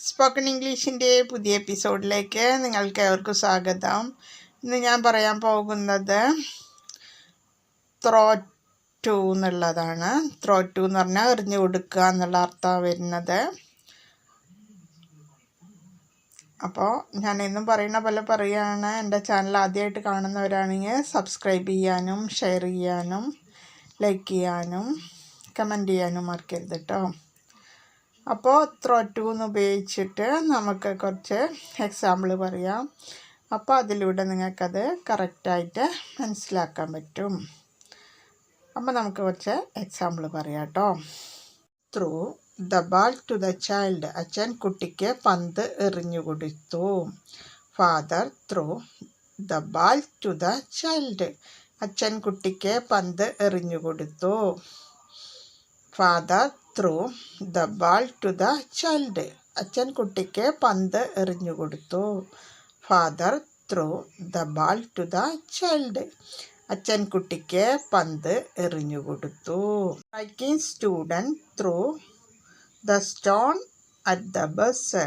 Spoken ഇംഗ്ലീഷിന്റെ പുതിയ എപ്പിസോഡിലേക്ക് നിങ്ങൾക്ക് ഏവർക്കും സ്വാഗതം. ഇന്ന് ഞാൻ പറയാൻ പോകുന്നത് ത്രോ ടു എന്നുള്ളതാണ്. ത്രോ ടു എന്ന് പറഞ്ഞാൽ എറിഞ്ഞു കൊടുക്കുക എന്നുള്ള അർത്ഥമാണ് വരുന്നത്. അപ്പോൾ ഞാൻ എന്നും പറയുന്ന പോലെ പറയുകയാണ് എന്റെ ചാനൽ ആദ്യമായിട്ട് കാണുന്നവരാണെങ്കിൽ സബ്സ്ക്രൈബ് ചെയ്യാനും ഷെയർ ചെയ്യാനും ലൈക്ക് ചെയ്യാനും കമന്റ് ചെയ്യാനും മറക്കരുത് കേട്ടോ അപ്പോൾ ത്രോ ടു ഉപയോഗിച്ചിട്ട് നമുക്ക് കുറച്ച് എക്സാമ്പിൾ പറയാം. അപ്പോൾ അതിലൂടെ നിങ്ങൾക്കത് കറക്റ്റായിട്ട് മനസ്സിലാക്കാൻ പറ്റും. അപ്പോൾ നമുക്ക് കുറച്ച് എക്സാമ്പിൾ പറയാം കേട്ടോ threw the ball to the child അച്ഛൻ കുട്ടിക്ക് പന്ത് എറിഞ്ഞു കൊടുത്തു. Father threw the ball to the child അച്ഛൻ കുട്ടിക്ക് പന്ത് എറിഞ്ഞു കൊടുത്തു. Father threw the ball to the child അച്ഛൻ കുട്ടിക്ക് പന്ത് എറിഞ്ഞു കൊടുത്തു. Father threw the ball to the child അച്ഛൻ കുട്ടിക്ക് പന്ത് എറിഞ്ഞു കൊടുത്തു. Striking student threw the stone at the bus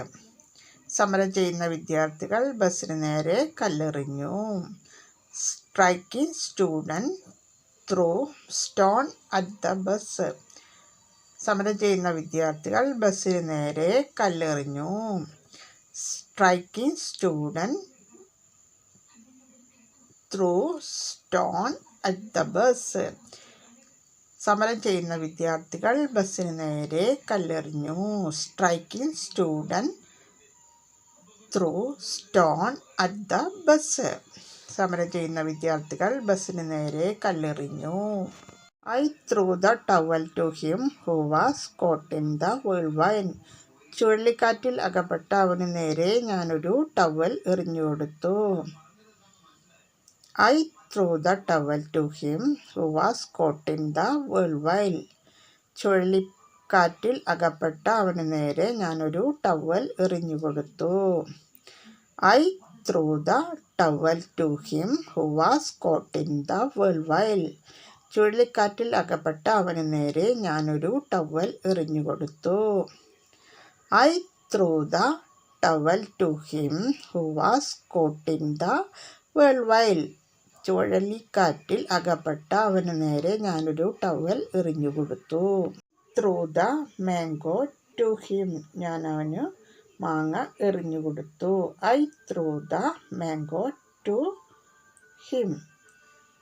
സമരം ചെയ്യുന്ന വിദ്യാർത്ഥികൾ ബസ്സിന് നേരെ കല്ലെറിഞ്ഞു. Striking student threw stone at the bus സമരം ചെയ്യുന്ന വിദ്യാർത്ഥികൾ ബസ്സിന് നേരെ കല്ലെറിഞ്ഞു. Striking student threw stone at the bus സമരം ചെയ്യുന്ന വിദ്യാർത്ഥികൾ ബസ്സിന് നേരെ കല്ലെറിഞ്ഞു. Striking student threw stone at the bus സമരം ചെയ്യുന്ന വിദ്യാർത്ഥികൾ ബസ്സിന് നേരെ കല്ലെറിഞ്ഞു. I threw the towel to him who was caught in the whirlwind ചുഴലിക്കാറ്റിൽ അകപ്പെട്ട അവന് നേരെ ഞാനൊരു ടവൽ എറിഞ്ഞു കൊടുത്തു I threw the towel to him who was caught in the whirlwind ചുഴലിക്കാറ്റിൽ അകപ്പെട്ട അവന് നേരെ ഞാനൊരു ടവൽ എറിഞ്ഞു കൊടുത്തു I threw the towel to him who was caught in the വേൾവൈൽ ചുഴലിക്കാറ്റിൽ അകപ്പെട്ട അവന് നേരെ ഞാനൊരു ടവൽ എറിഞ്ഞു കൊടുത്തു. I threw the towel to him who was caught in the വേൾവൈൽ ചുഴലിക്കാറ്റിൽ അകപ്പെട്ട അവന് നേരെ ഞാനൊരു ടവൽ എറിഞ്ഞു കൊടുത്തു. Threw the mango to him ഞാൻ അവന് മാങ്ങ എറിഞ്ഞു കൊടുത്തു. I threw the mango to him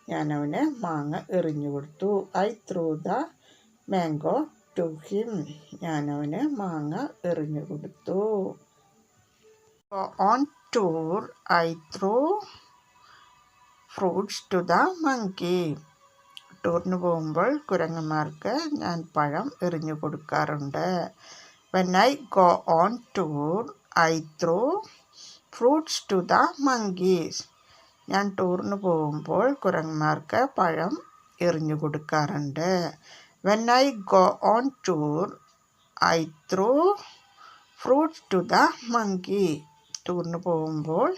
ഞാൻ അവന് മാങ്ങ എറിഞ്ഞു കൊടുത്തു. I threw the mango to him ഞാൻ അവന് മാങ്ങ എറിഞ്ഞു കൊടുത്തു. On tour I threw fruits to the monkey ടൂറിന് പോകുമ്പോൾ കുരങ്ങന്മാർക്ക് ഞാൻ പഴം എറിഞ്ഞു കൊടുക്കാറുണ്ട്. When I go on tour I threw fruits to the monkeys ഞാൻ ടൂറിന് പോകുമ്പോൾ കുരങ്ങന്മാർക്ക് പഴം എറിഞ്ഞു കൊടുക്കാറുണ്ട്. When I go on tour I threw fruits to the monkey ടൂറിന് പോകുമ്പോൾ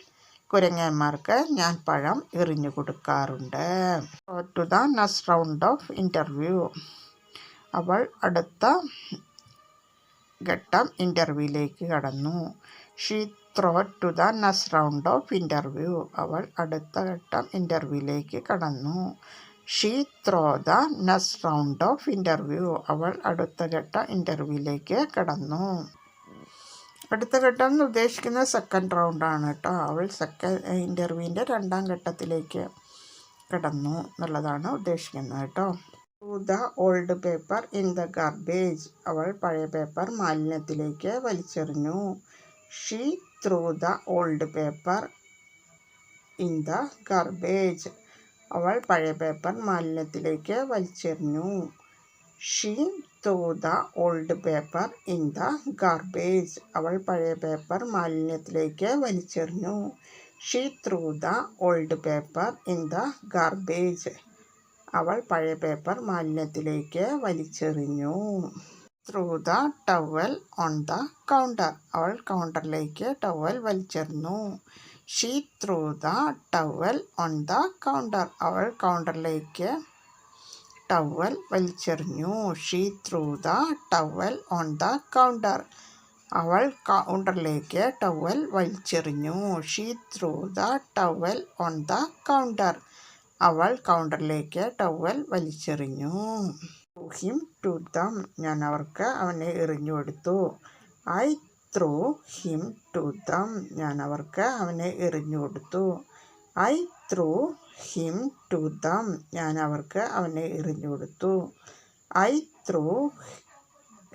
കുരങ്ങന്മാർക്ക് ഞാൻ പഴം എറിഞ്ഞു കൊടുക്കാറുണ്ട്. To the next round of interview അവൾ അടുത്ത ഘട്ടം ഇന്റർവ്യൂയിലേക്ക് കടന്നു. She throw to the next round of interview അവൾ അടുത്ത ഘട്ടം ഇന്റർവ്യൂവിലേക്ക് കടന്നു. She throw the next round of interview അവൾ അടുത്ത ഘട്ട ഇന്റർവ്യൂവിലേക്ക് കടന്നു. അടുത്ത ഘട്ടം എന്ന് ഉദ്ദേശിക്കുന്നത് സെക്കൻഡ് റൗണ്ടാണ് കേട്ടോ. അവൾ സെക്കൻഡ് ഇന്റർവ്യൂവിന്റെ രണ്ടാം ഘട്ടത്തിലേക്ക് കടന്നു എന്നുള്ളതാണ് ഉദ്ദേശിക്കുന്നത് കേട്ടോ. To the old paper in the garbage അവൾ പഴയ പേപ്പർ മാലിന്യത്തിലേക്ക് വലിച്ചെറിഞ്ഞു. She threw the old paper in the garbage അവൾ പഴയ പേപ്പർ മാലിന്യത്തിലേക്ക് വലിച്ചെറിഞ്ഞു. She threw the old paper in the garbage അവൾ പഴയ പേപ്പർ മാലിന്യത്തിലേക്ക് വലിച്ചെറിഞ്ഞു. She threw the old paper in the garbage അവൾ പഴയ പേപ്പർ മാലിന്യത്തിലേക്ക് വലിച്ചെറിഞ്ഞു. Threw the towel on the counter അവൾ കൗണ്ടറിലേക്ക് ടവൽ വലിച്ചെറിഞ്ഞു. She threw the towel on the counter അവൾ കൗണ്ടറിലേക്ക് ടവൽ വലിച്ചെറിഞ്ഞു. She threw the towel on the counter അവൾ കൗണ്ടറിലേക്ക് ടവൽ വലിച്ചെറിഞ്ഞു. She threw the towel on the counter അവൾ കൗണ്ടറിലേക്ക് ടവൽ വലിച്ചെറിഞ്ഞു. ഹിം ടു ദം ഞാൻ അവർക്ക് അവനെ എറിഞ്ഞു കൊടുത്തു. I threw him to them ഞാൻ അവർക്ക് അവനെ എറിഞ്ഞു കൊടുത്തു. I threw him to them ഞാൻ അവർക്ക് അവനെ എറിഞ്ഞു കൊടുത്തു. I threw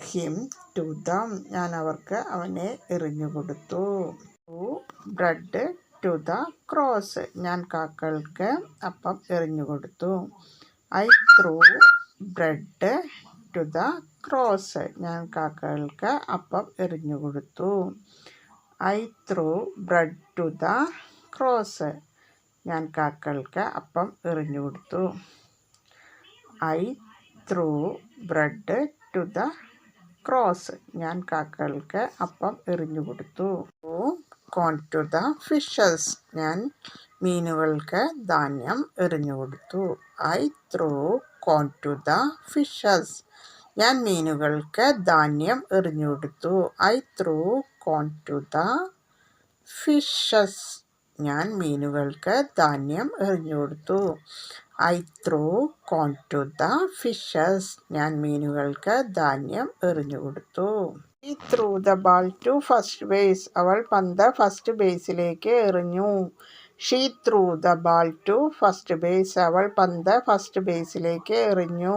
him to them ഞാൻ അവർക്ക് അവനെ എറിഞ്ഞു കൊടുത്തു. ബ്രെഡ് ടു ദ ക്രോസ് ഞാൻ കാക്കൾക്ക് അപ്പം എറിഞ്ഞു കൊടുത്തു. I threw bread to the crows. ഞാൻ കാക്കകൾക്ക് അപ്പം എറിഞ്ഞു കൊടുത്തു. I threw bread to the crows. ഞാൻ കാക്കകൾക്ക് അപ്പം എറിഞ്ഞു കൊടുത്തു. I threw bread to the crows. ഞാൻ കാക്കകൾക്ക് അപ്പം എറിഞ്ഞു കൊടുത്തു. Corn to the fishes. ഞാൻ മീനുകൾക്ക് ധാന്യം എറിഞ്ഞു കൊടുത്തു. I threw corn to the fishes ഞാൻ മീനുകൾക്ക് ധാന്യം എറിഞ്ഞു കൊടുത്തു I threw corn to the fishes ഞാൻ മീനുകൾക്ക് ധാന്യം എറിഞ്ഞു കൊടുത്തു I threw corn to the fishes ഞാൻ മീനുകൾക്ക് ധാന്യം എറിഞ്ഞു കൊടുത്തു ഈ threw the ball to first base അവൾ പന്ത് ഫസ്റ്റ് ബേസിലേക്ക് എറിഞ്ഞു. She threw the ball to first base അവൾ പന്ത് ഫസ്റ്റ് ബേസിലേക്ക് എറിഞ്ഞു.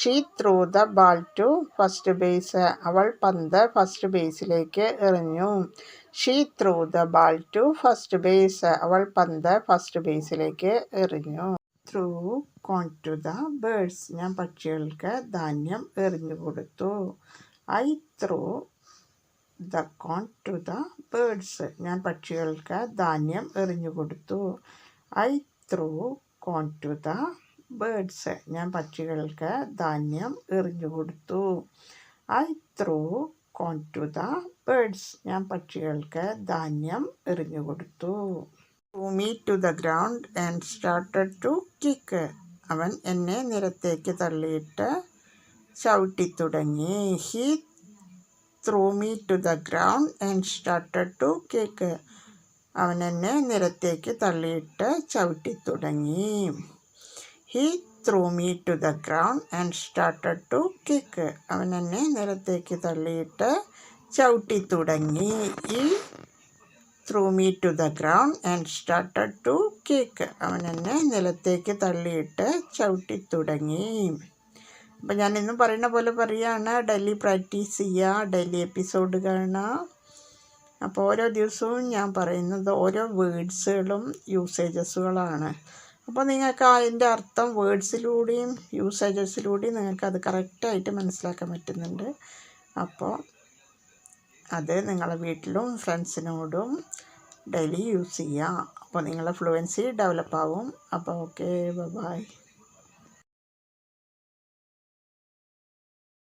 She threw the ball to first base അവൾ പന്ത് ഫസ്റ്റ് ബേസിലേക്ക് എറിഞ്ഞു. She threw the ball to first base അവൾ പന്ത് ഫസ്റ്റ് ബേസിലേക്ക് എറിഞ്ഞു. Threw corn to the birds ഞാൻ പക്ഷികൾക്ക് ധാന്യം എറിഞ്ഞു കൊടുത്തു. I threw the corn to the birds. ഞാൻ പക്ഷികൾക്ക് ധാന്യം എറിഞ്ഞു കൊടുത്തു. I threw corn to the birds. ഞാൻ പക്ഷികൾക്ക് ധാന്യം എറിഞ്ഞു കൊടുത്തു. I threw corn to the birds. ഞാൻ പക്ഷികൾക്ക് ധാന്യം എറിഞ്ഞു കൊടുത്തു. ഭൂമി to the ground and started to kick. അവൻ എന്നെ നിരത്തേക്ക് തള്ളിയിട്ട് ചവിട്ടി തുടങ്ങി he threw me to the ground and started to kick അവൻ എന്നെ നിരത്തേക്ക് തള്ളിയിട്ട് ചവിട്ടി തുടങ്ങി. He threw me to the ground and started to kick അവൻ എന്നെ നിലത്തേക്ക് തള്ളിയിട്ട് ചവിട്ടി തുടങ്ങി. ഈ threw me to the ground and started to kick അവൻ എന്നെ നിലത്തേക്ക് തള്ളിയിട്ട് ചവിട്ടി തുടങ്ങി. അപ്പം ഞാൻ എന്നും പറയുന്ന പോലെ പറയുകയാണ് ഡെയിലി പ്രാക്ടീസ് ചെയ്യുക ഡെയിലി എപ്പിസോഡ് കാണുക. അപ്പോൾ ഓരോ ദിവസവും ഞാൻ പറയുന്നത് ഓരോ വേഡ്സുകളും യൂസേജസുകളാണ്. അപ്പോൾ നിങ്ങൾക്ക് അതിന്റെ അർത്ഥം വേർഡ്സിലൂടെയും യൂസേജസിലൂടെയും നിങ്ങൾക്ക് അത് കറക്റ്റായിട്ട് മനസ്സിലാക്കാൻ പറ്റുന്നുണ്ട്. അപ്പോൾ അത് നിങ്ങളെ വീട്ടിലും ഫ്രണ്ട്സിനോടും ഡെയിലി യൂസ് ചെയ്യുക. അപ്പോൾ നിങ്ങളെ ഫ്ലുവൻസി ഡെവലപ്പ് ആവും അപ്പോൾ ഓക്കെ ബൈ